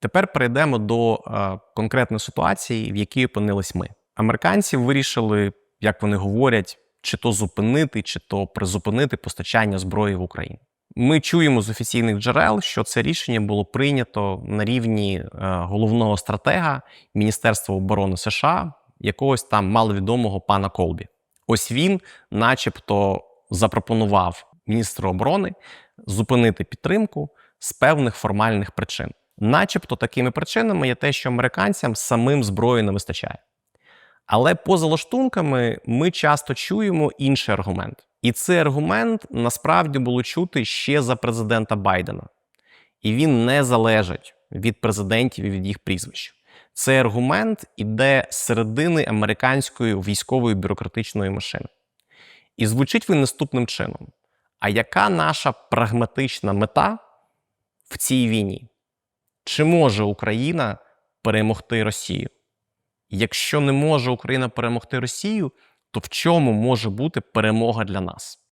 Тепер перейдемо до е, конкретної ситуації, в якій опинились ми. Американці вирішили, як вони говорять, чи то зупинити, чи то призупинити постачання зброї в Україну. Ми чуємо з офіційних джерел, що це рішення було прийнято на рівні е, головного стратега Міністерства оборони США, якогось там маловідомого пана Колбі. Ось він, начебто, запропонував міністру оборони зупинити підтримку з певних формальних причин. Начебто такими причинами є те, що американцям самим зброї не вистачає. Але поза лаштунками ми часто чуємо інший аргумент. І цей аргумент насправді було чути ще за президента Байдена. І він не залежить від президентів і від їх прізвищ. Цей аргумент іде з середини американської військової бюрократичної машини. І звучить він наступним чином: а яка наша прагматична мета в цій війні? Чи може Україна перемогти Росію? Якщо не може Україна перемогти Росію, то в чому може бути перемога для нас?